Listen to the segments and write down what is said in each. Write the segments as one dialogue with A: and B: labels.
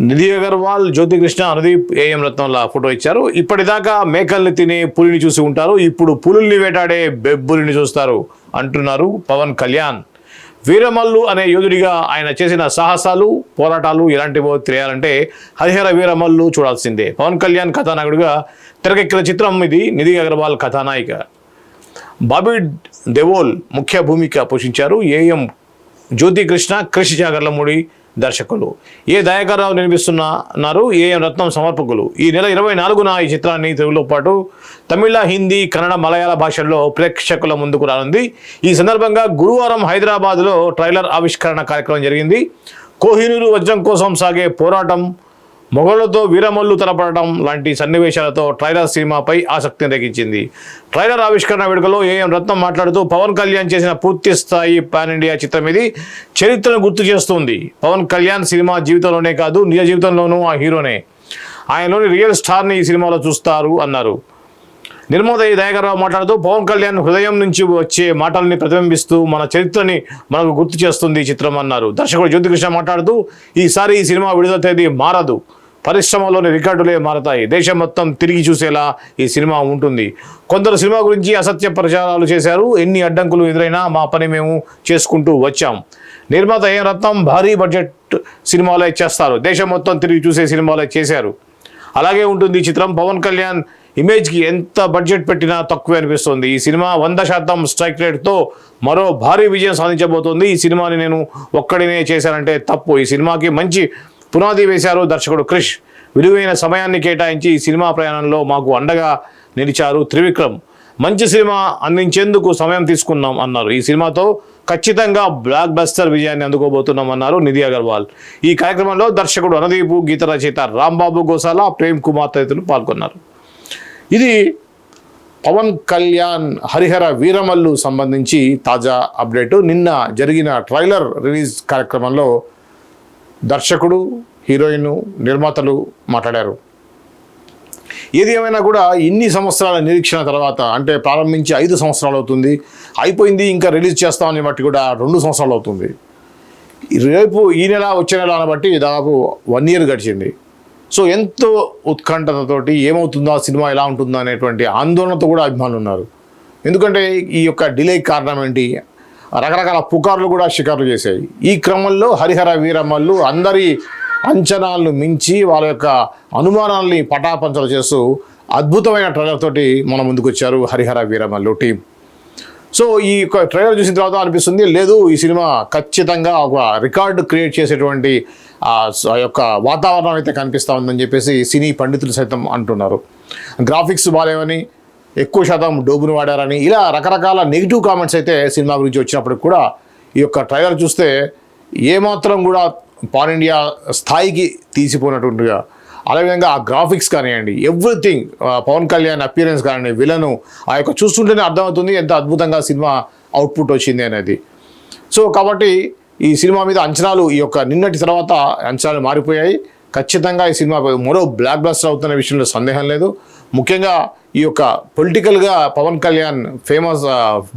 A: నిధి Agarwal Jyothi Krishna Anudeep A రత్నంల photo ఇచ్చారు. ఇప్పటిదాకా మేకల్ని తినే పులిని చూసి ఉంటారు. ఇప్పుడు పులుల్ని వేటాడే బెబ్బులిని చూస్తారు అంటున్నారు పవన్ కళ్యాణ్. వీరమల్లు అనే యోధుడిగా ఆయన చేసిన సాహసాలు పోరాటాలు ఎలాంటివో తెలియాలంటే హరిహర వీరమల్లు చూడాల్సిందే. పవన్ కళ్యాణ్ కథానాయకుడిగా తెరకెక్కిన చిత్రం ఇది. నిధి అగర్వాల్ కథానాయిక. బాబీ దేవోల్ ముఖ్య భూమిక పోషించారు. ఏఎం జ్యోతికృష్ణ కృషి జాగర్లమూడి దర్శకులు. ఏ దయాకర్రావు నిర్మిస్తున్నారు? ఏఎం రత్నం సమర్పకులు? ఈ నెల ఇరవై నాలుగున ఈ చిత్రాన్ని తెలుగులో పాటు తమిళ హిందీ కన్నడ మలయాళ భాషల్లో ప్రేక్షకుల ముందుకు రానుంది. ఈ సందర్భంగా గురువారం హైదరాబాద్లో ట్రైలర్ ఆవిష్కరణ కార్యక్రమం జరిగింది. కోహినూరు వజ్రం కోసం సాగే పోరాటం మొఘళ్ళతో వీరమల్లు తలపడటం లాంటి సన్నివేశాలతో ట్రైలర్ సినిమాపై ఆసక్తిని రేగించింది ట్రైలర్ ఆవిష్కరణ వేడుకలో ఏఎం రత్నం మాట్లాడుతూ పవన్ కళ్యాణ్ చేసిన పూర్తి స్థాయి పాన్ ఇండియా చిత్రం ఇది చరిత్రను గుర్తు చేస్తుంది. పవన్ కళ్యాణ్ సినిమా జీవితంలోనే కాదు నిజ జీవితంలోనూ ఆ హీరోనే. ఆయనలోని రియల్ స్టార్ని ఈ సినిమాలో చూస్తారు అన్నారు. నిర్మాత ఈ దయాకర్రావు మాట్లాడుతూ పవన్ కళ్యాణ్ హృదయం నుంచి వచ్చే మాటల్ని ప్రతిబింబిస్తూ మన చరిత్రని మనకు గుర్తు చేస్తుంది ఈ చిత్రం అన్నారు. దర్శకుడు జ్యోతికృష్ణ మాట్లాడుతూ ఈసారి ఈ సినిమా విడుదల తేదీ మారదు. పరిశ్రమలోని రికార్డులే మారతాయి. దేశం మొత్తం తిరిగి చూసేలా ఈ సినిమా ఉంటుంది. కొందరు సినిమా గురించి అసత్య ప్రచారాలు చేశారు. ఎన్ని అడ్డంకులు ఎదురైనా మా పని మేము చేసుకుంటూ వచ్చాం. నిర్మాత ఏ రత్నం భారీ బడ్జెట్ సినిమాలే చేస్తారు. దేశం మొత్తం తిరిగి చూసే సినిమాలే చేశారు. అలాగే ఉంటుంది ఈ చిత్రం. పవన్ కళ్యాణ్ ఇమేజ్కి ఎంత బడ్జెట్ పెట్టినా తక్కువే అనిపిస్తుంది. ఈ సినిమా వంద శాతం స్ట్రైక్ రేట్తో మరో భారీ విజయం సాధించబోతోంది. ఈ సినిమాని నేను ఒక్కడినే చేశానంటే తప్పు. ఈ సినిమాకి మంచి పునాది వేశారు దర్శకుడు క్రిష్. విలువైన సమయాన్ని కేటాయించి ఈ సినిమా ప్రయాణంలో మాకు అండగా నిలిచారు త్రివిక్రమ్. మంచి సినిమా అందించేందుకు సమయం తీసుకున్నాం అన్నారు. ఈ సినిమాతో ఖచ్చితంగా బ్లాక్ బస్టర్ విజయాన్ని అందుకోబోతున్నాం అన్నారు నిధి అగర్వాల్. ఈ కార్యక్రమంలో దర్శకుడు అనదీపు గీత రచయిత రాంబాబు గోసాల ప్రేమ్ కుమార్ తదితరులు పాల్గొన్నారు. ఇది పవన్ కళ్యాణ్ హరిహర వీరమల్లు సంబంధించి తాజా అప్డేటు. నిన్న జరిగిన ట్రైలర్ రిలీజ్ కార్యక్రమంలో దర్శకుడు హీరోయిన్ నిర్మాతలు మాట్లాడారు. ఏది ఏమైనా కూడా ఇన్ని సంవత్సరాల నిరీక్షణ తర్వాత అంటే ప్రారంభించి ఐదు సంవత్సరాలు అవుతుంది. అయిపోయింది ఇంకా రిలీజ్ చేస్తామని బట్టి కూడా రెండు సంవత్సరాలు అవుతుంది. రేపు ఈ నెల వచ్చే నెల బట్టి దాదాపు వన్ ఇయర్ గడిచింది. సో ఎంతో ఉత్కంఠతతోటి ఏమవుతుందో ఆ సినిమా ఎలా ఉంటుందో అనేటువంటి ఆందోళనతో కూడా అభిమానులు ఉన్నారు. ఎందుకంటే ఈ యొక్క డిలే కారణం ఏంటి? రకరకాల పుకార్లు కూడా షికార్లు చేశాయి. ఈ క్రమంలో హరిహర వీరమ్మలు అందరి అంచనాలను మించి వాళ్ళ యొక్క అనుమానాల్ని పటాపంచలు చేస్తూ అద్భుతమైన ట్రైలర్ తోటి మన ముందుకు వచ్చారు హరిహర వీరమల్లు టీం. సో ఈ యొక్క ట్రైలర్ చూసిన తర్వాత అనిపిస్తుంది లేదు ఈ సినిమా ఖచ్చితంగా ఒక రికార్డు క్రియేట్ చేసేటువంటి ఆ ఆ యొక్క వాతావరణం అయితే కనిపిస్తూ ఉందని చెప్పేసి సినీ పండితులు సైతం అంటున్నారు. గ్రాఫిక్స్ బాగాలేవని ఎక్కువ శాతం డోబును వాడారని ఇలా రకరకాల నెగిటివ్ కామెంట్స్ అయితే సినిమా గురించి వచ్చినప్పుడు కూడా ఈ యొక్క ట్రైలర్ చూస్తే ఏమాత్రం కూడా పాన్ ఇండియా స్థాయికి తీసిపోయినట్టుగా అదేవిధంగా ఆ గ్రాఫిక్స్ కానివ్వండి ఎవ్రీథింగ్ పవన్ కళ్యాణ్ అపీరెన్స్ కానివ్వండి విలను ఆ యొక్క చూస్తుంటేనే అర్థమవుతుంది ఎంత అద్భుతంగా సినిమా అవుట్పుట్ వచ్చింది అనేది. సో కాబట్టి ఈ సినిమా మీద అంచనాలు ఈ యొక్క నిన్నటి తర్వాత అంచనాలు మారిపోయాయి. ఖచ్చితంగా ఈ సినిమా మరో బ్లాక్ బస్టర్ అవుతున్న విషయంలో సందేహం లేదు. ముఖ్యంగా ఈ యొక్క పొలిటికల్గా పవన్ కళ్యాణ్ ఫేమస్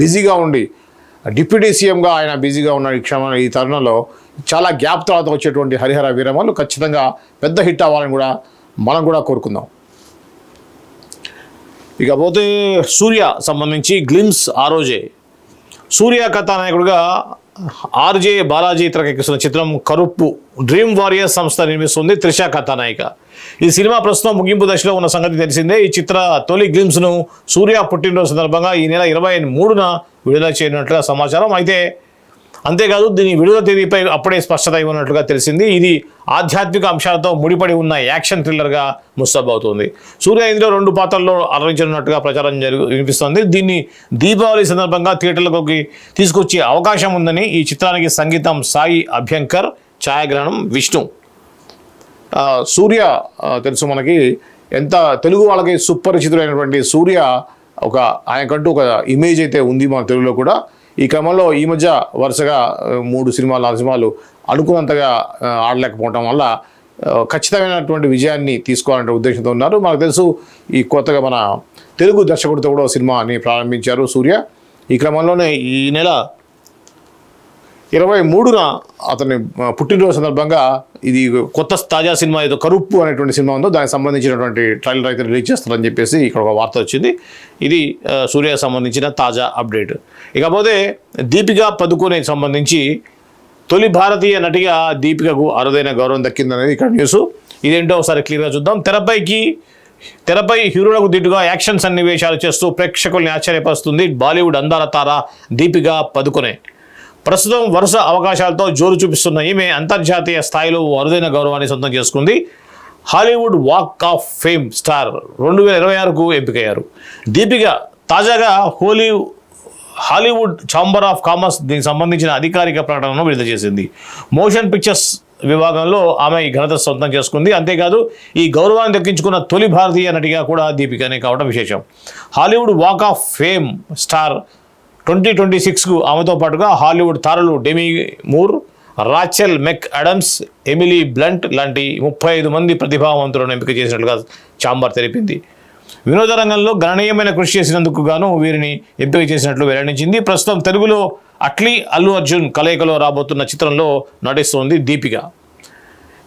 A: బిజీగా ఉండి డిప్యూటీ సీఎంగా ఆయన బిజీగా ఉన్న ఈ క్షమ ఈ తరుణంలో చాలా గ్యాప్ తర్వాత వచ్చేటువంటి హరిహర వీరమలు ఖచ్చితంగా పెద్ద హిట్ అవ్వాలని కూడా మనం కూడా కోరుకుందాం. ఇకపోతే సూర్య సంబంధించి గ్లిమ్స్ ఆ రోజే. సూర్య కథానాయకుడిగా ఆర్జే బాలాజీ తెరకెక్కిస్తున్న చిత్రం కరుప్పు. డ్రీమ్ వారియర్స్ సంస్థ నిర్మిస్తుంది త్రిష కథానాయిక ఈ సినిమా ప్రస్తుతం ముగింపు దశలో ఉన్న సంగతి తెలిసిందే. ఈ చిత్ర తొలి గ్లిమ్స్ను సూర్య పుట్టినరోజు సందర్భంగా ఈ నెల ఇరవై మూడున విడుదల చేయనున్నట్లుగా సమాచారం. అయితే అంతేకాదు దీని విడుదల తేదీపై అప్పుడే స్పష్టత ఇవ్వనట్లుగా తెలిసింది. ఇది ఆధ్యాత్మిక అంశాలతో ముడిపడి ఉన్న యాక్షన్ థ్రిల్లర్గా ముస్తాబవుతుంది సూర్య ఇందులో రెండు పాత్రల్లో అలరించనున్నట్టుగా ప్రచారం జరుగు వినిపిస్తోంది. దీన్ని దీపావళి సందర్భంగా థియేటర్లకి తీసుకొచ్చే అవకాశం ఉందని ఈ చిత్రానికి సంగీతం సాయి అభ్యంకర్ ఛాయాగ్రహణం విష్ణు. సూర్య తెలుసు మనకి. ఎంత తెలుగు వాళ్ళకి సుపరిచితుడైనటువంటి సూర్య ఒక ఆయనకంటూ ఒక ఇమేజ్ అయితే ఉంది మన తెలుగులో కూడా. ఈ క్రమంలో ఈ మధ్య వరుసగా మూడు సినిమాలు నాలుగు సినిమాలు అనుకున్నంతగా ఆడలేకపోవటం వల్ల ఖచ్చితమైనటువంటి విజయాన్ని తీసుకోవాలనే ఉద్దేశంతో ఉన్నారు. మనకు తెలుసు ఈ కొత్తగా మన తెలుగు దర్శకుడితో కూడా సినిమాని ప్రారంభించారు సూర్య. ఈ క్రమంలోనే ఈ నెల ఇరవై మూడున అతని పుట్టినరోజు సందర్భంగా ఇది కొత్త తాజా సినిమా ఏదో కరుప్పు అనేటువంటి సినిమా ఉందో దానికి సంబంధించినటువంటి ట్రైలర్ అయితే రిలీజ్ చేస్తారని చెప్పేసి ఇక్కడ ఒక వార్త వచ్చింది. ఇది సూర్య సంబంధించిన తాజా అప్డేట్. ఇకపోతే దీపికా పదుకోనేకి సంబంధించి తొలి భారతీయ నటిగా దీపికకు అరుదైన గౌరవం దక్కిందనేది ఇక్కడ న్యూస్. ఇదేంటో ఒకసారి క్లియర్గా చూద్దాం. తెరపైకి తెరపై హీరోలకు దిట్టుగా యాక్షన్ సన్నివేశాలు చేస్తూ ప్రేక్షకుల్ని ఆశ్చర్యపరుస్తుంది బాలీవుడ్ అందాల తార దీపిక పదుకొనే. ప్రస్తుతం వరుస అవకాశాలతో జోరు చూపిస్తున్న ఈమె అంతర్జాతీయ స్థాయిలో అరుదైన గౌరవాన్ని సొంతం చేసుకుంది. Hollywood walk of fame star రెండు వేల ఇరవై ఆరుకు ఎంపికయ్యారు. దీపిక తాజాగా హోలీ హాలీవుడ్ ఛాంబర్ ఆఫ్ కామర్స్ దీనికి సంబంధించిన అధికారిక ప్రకటనను విడుదల చేసింది. మోషన్ పిక్చర్స్ విభాగంలో ఆమె ఈ ఘనత సొంతం చేసుకుంది. అంతేకాదు ఈ గౌరవాన్ని దక్కించుకున్న తొలి భారతీయ నటిగా కూడా దీపికనే కావడం విశేషం. Hollywood walk of fame star twenty twenty సిక్స్కు ఆమెతో పాటుగా హాలీవుడ్ తారలు Demi Moore Rachel McAdams Emily Blunt లాంటి ముప్పై ఐదు మంది ప్రతిభావంతులను ఎంపిక చేసినట్లుగా చాంబర్ తెలిపింది. వినోద రంగంలో గణనీయమైన కృషి చేసినందుకు గాను వీరిని ఎంపిక చేసినట్లు వెల్లడించింది. ప్రస్తుతం తెలుగులో అట్లీ అల్లు అర్జున్ కలయికలో రాబోతున్న చిత్రంలో నటిస్తోంది దీపిక.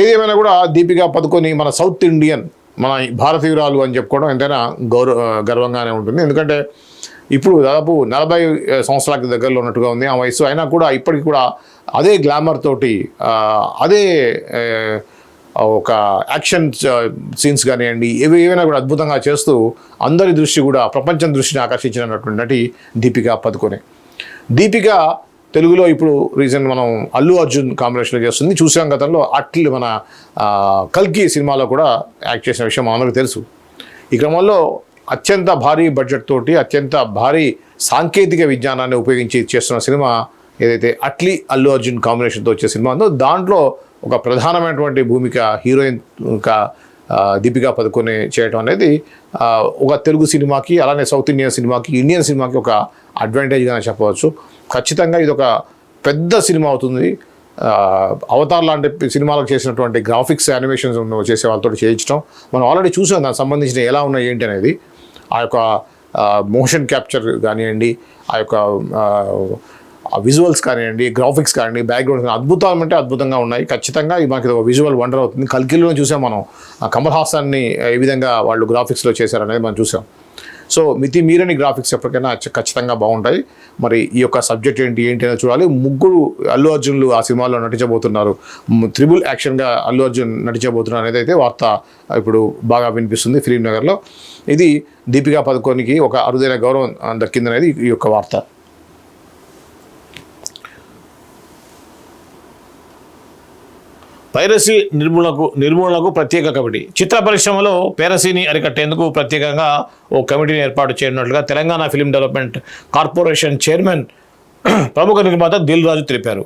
A: ఏదేమైనా కూడా దీపిక పదుకొని మన సౌత్ ఇండియన్ మన భారతీయురాలు అని చెప్పుకోవడం ఎంతైనా గౌరవ గర్వంగానే ఉంటుంది. ఎందుకంటే ఇప్పుడు దాదాపు నలభై సంవత్సరాలకు దగ్గరలో ఉన్నట్టుగా ఉంది ఆ వయసు అయినా కూడా ఇప్పటికి కూడా అదే గ్లామర్ తోటి అదే ఒక యాక్షన్ సీన్స్ కానివ్వండి ఏవి ఏవైనా కూడా అద్భుతంగా చేస్తూ అందరి దృష్టి కూడా ప్రపంచం దృష్టిని ఆకర్షించినటువంటి నటి దీపిక పదుకొనే. దీపిక తెలుగులో ఇప్పుడు రీసెంట్ మనం అల్లు అర్జున్ కాంబినేషన్లో చేస్తుంది. చూసాం గతంలో అట్లు మన కల్కి సినిమాలో కూడా యాక్ట్ చేసిన విషయం మనందరికీ తెలుసు. ఈ క్రమంలో అత్యంత భారీ బడ్జెట్ తోటి అత్యంత భారీ సాంకేతిక విజ్ఞానాన్ని ఉపయోగించి చేస్తున్న సినిమా ఏదైతే అట్లీ అల్లు అర్జున్ కాంబినేషన్తో వచ్చే సినిమా ఉందో దాంట్లో ఒక ప్రధానమైనటువంటి భూమిక హీరోయిన్ ఇంకా దీపికా పదుకొని చేయడం అనేది ఒక తెలుగు సినిమాకి అలానే సౌత్ ఇండియన్ సినిమాకి ఇండియన్ సినిమాకి ఒక అడ్వాంటేజ్గానే చెప్పవచ్చు. ఖచ్చితంగా ఇది ఒక పెద్ద సినిమా అవుతుంది. అవతార్ లాంటి సినిమాలకు చేసినటువంటి గ్రాఫిక్స్ యానిమేషన్స్ చేసే వాళ్ళతో చేయించడం మనం ఆల్రెడీ చూసాం దానికి సంబంధించిన ఎలా ఉన్నాయి ఏంటి అనేది. ఆ యొక్క మోషన్ క్యాప్చర్ కానివ్వండి ఆ యొక్క విజువల్స్ కానివ్వండి గ్రాఫిక్స్ కానివ్వండి బ్యాక్గ్రౌండ్స్ కానీ అద్భుతాలు అంటే అద్భుతంగా ఉన్నాయి. ఖచ్చితంగా ఇది మనకి ఒక విజువల్ వండర్ అవుతుంది. కల్కిల్లో చూసాం మనం. కమల్ హాసన్ని ఏ విధంగా వాళ్ళు గ్రాఫిక్స్లో చేశారనేది మనం చూసాం. సో మితి మీరని గ్రాఫిక్స్ ఎప్పటికైనా ఖచ్చితంగా బాగుంటాయి. మరి ఈ యొక్క సబ్జెక్ట్ ఏంటి ఏంటి అనేది చూడాలి. ముగ్గురు అల్లు అర్జున్లు ఆ సినిమాలో నటించబోతున్నారు. త్రిబుల్ యాక్షన్గా అల్లు అర్జున్ నటించబోతున్నారు అనేది అయితే వార్త ఇప్పుడు బాగా వినిపిస్తుంది ఫిలిం నగర్లో. ఇది దీపికా పదుకోనికి ఒక అరుదైన గౌరవం దక్కిందనేది ఈ యొక్క వార్త. పైరసీ నిర్మూలనకు నిర్మూలనకు ప్రత్యేక కమిటీ. చిత్ర పరిశ్రమలో పైరసీని అరికట్టేందుకు ప్రత్యేకంగా ఓ కమిటీని ఏర్పాటు చేయనున్నట్లుగా Telangana film development corporation chairman ప్రముఖ నిర్మాత దిల్ రాజు తెలిపారు.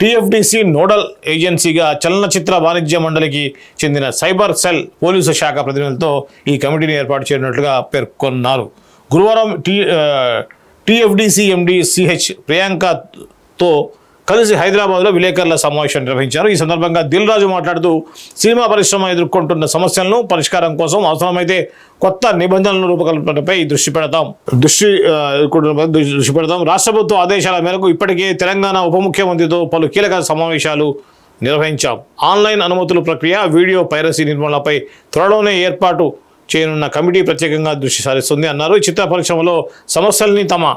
A: టీఎఫ్డిసి నోడల్ ఏజెన్సీగా చలనచిత్ర వాణిజ్య మండలికి చెందిన సైబర్ సెల్ పోలీసు శాఖ ప్రతినిధులతో ఈ కమిటీని ఏర్పాటు చేయనున్నట్లుగా పేర్కొన్నారు. గురువారం టీ టీఎఫ్డిసి ఎండి సిహెచ్ ప్రియాంకతో కలిసి హైదరాబాద్లో విలేకరుల సమావేశం నిర్వహించారు. ఈ సందర్భంగా దిల్ రాజు మాట్లాడుతూ సినిమా పరిశ్రమ ఎదుర్కొంటున్న సమస్యలను పరిష్కారం కోసం అవసరమైతే కొత్త నిబంధనల రూపకల్పనపై దృష్టి పెడతాం. దృష్టి దృష్టి పెడతాం. రాష్ట్ర ప్రభుత్వ ఆదేశాల మేరకు ఇప్పటికే తెలంగాణ ఉప ముఖ్యమంత్రితో పలు కీలక సమావేశాలు నిర్వహించాం. ఆన్లైన్ అనుమతుల ప్రక్రియ వీడియో పైరసీ నిర్మూలనపై త్వరలోనే ఏర్పాటు చేయనున్న కమిటీ ప్రత్యేకంగా దృష్టి సారిస్తుంది అన్నారు. చిత్ర పరిశ్రమలో సమస్యల్ని తమ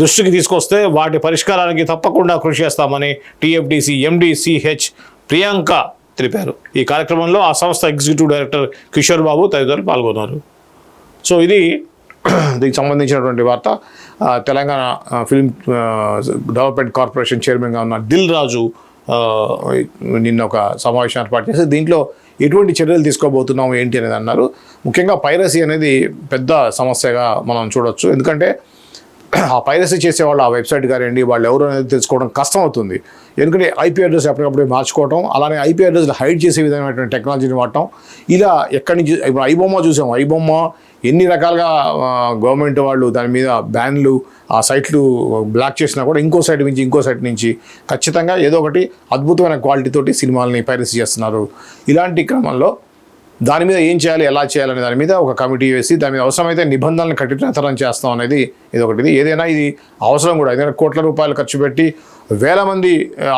A: దృష్టికి తీసుకొస్తే వాటి పరిష్కారానికి తప్పకుండా కృషి చేస్తామని టీఎఫ్డిసి ఎండిసిహెచ్ ప్రియాంక తెలిపారు. ఈ కార్యక్రమంలో ఆ సంస్థ ఎగ్జిక్యూటివ్ డైరెక్టర్ కిషోర్ బాబు తదితరులు పాల్గొన్నారు. సో ఇది దీనికి సంబంధించినటువంటి వార్త. తెలంగాణ ఫిల్మ్ డెవలప్మెంట్ కార్పొరేషన్ చైర్మన్గా ఉన్న దిల్ రాజు నిన్న ఒక సమావేశం ఏర్పాటు చేసి దీంట్లో ఎటువంటి చర్యలు తీసుకోబోతున్నాం ఏంటి అనేది అన్నారు. ముఖ్యంగా పైరసీ అనేది పెద్ద సమస్యగా మనం చూడొచ్చు. ఎందుకంటే ఆ పైరసీ చేసేవాళ్ళు ఆ వెబ్సైట్ కానివ్వండి వాళ్ళు ఎవరు అనేది తెలుసుకోవడం కష్టం అవుతుంది. ఎందుకంటే ఐపీ అడ్రస్ ఎప్పటికప్పుడు మార్చుకోవటం అలానే ఐపీ అడ్రస్లు హైడ్ చేసే విధమైనటువంటి టెక్నాలజీని వాడటం. ఇలా ఎక్కడి నుంచి ఇప్పుడు ఐబొమ్మ చూసాం ఐబొమ్మ ఎన్ని రకాలుగా గవర్నమెంట్ వాళ్ళు దాని మీద బ్యాన్లు ఆ సైట్లు బ్లాక్ చేసినా కూడా ఇంకో సైట్ నుంచి ఇంకో సైట్ నుంచి ఖచ్చితంగా ఏదో ఒకటి అద్భుతమైన క్వాలిటీతోటి సినిమాలని పైరసీ చేస్తున్నారు. ఇలాంటి క్రమంలో దాని మీద ఏం చేయాలి ఎలా చేయాలనే దాని మీద ఒక కమిటీ వేసి దాని మీద అవసరమైతే నిబంధనలు కఠినతరం చేస్తాం అనేది ఇది ఒకటి ఏదైనా ఇది అవసరం కూడా. ఏదైనా కోట్ల రూపాయలు ఖర్చు పెట్టి వేల మంది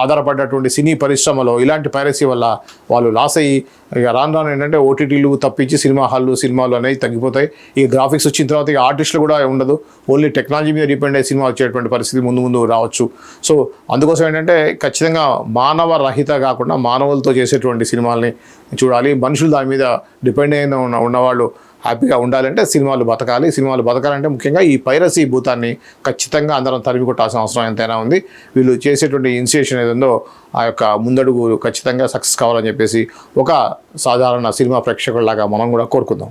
A: ఆధారపడ్డటువంటి సినీ పరిశ్రమలో ఇలాంటి పైరసీ వల్ల వాళ్ళు లాస్ అయ్యి ఇక రాను రాను ఏంటంటే ఓటీటీలు తప్పించి సినిమా హాళ్ళు సినిమాలు అనేవి తగ్గిపోతాయి. ఈ గ్రాఫిక్స్ వచ్చిన తర్వాత ఇక ఆర్టిస్టులు కూడా ఉండదు. ఓన్లీ టెక్నాలజీ మీద డిపెండ్ అయ్యి సినిమా వచ్చేటువంటి పరిస్థితి ముందు ముందు రావచ్చు. సో అందుకోసం ఏంటంటే ఖచ్చితంగా మానవ రహిత కాకుండా మానవులతో చేసేటువంటి సినిమాల్ని చూడాలి. మనుషులు దాని మీద డిపెండ్ అయిన ఉన్న ఉన్నవాళ్ళు హ్యాపీగా ఉండాలంటే సినిమాలు బతకాలి. సినిమాలు బతకాలంటే ముఖ్యంగా ఈ పైరసీ భూతాన్ని ఖచ్చితంగా అందరం తరిమి కొట్టాల్సిన అవసరం ఎంతైనా ఉంది. వీళ్ళు చేసేటువంటి ఇన్సియేషన్ ఏదో ఆ యొక్క ముందడుగు ఖచ్చితంగా సక్సెస్ కావాలని చెప్పేసి ఒక సాధారణ సినిమా ప్రేక్షకుల్లాగా మనం కూడా కోరుకుందాం.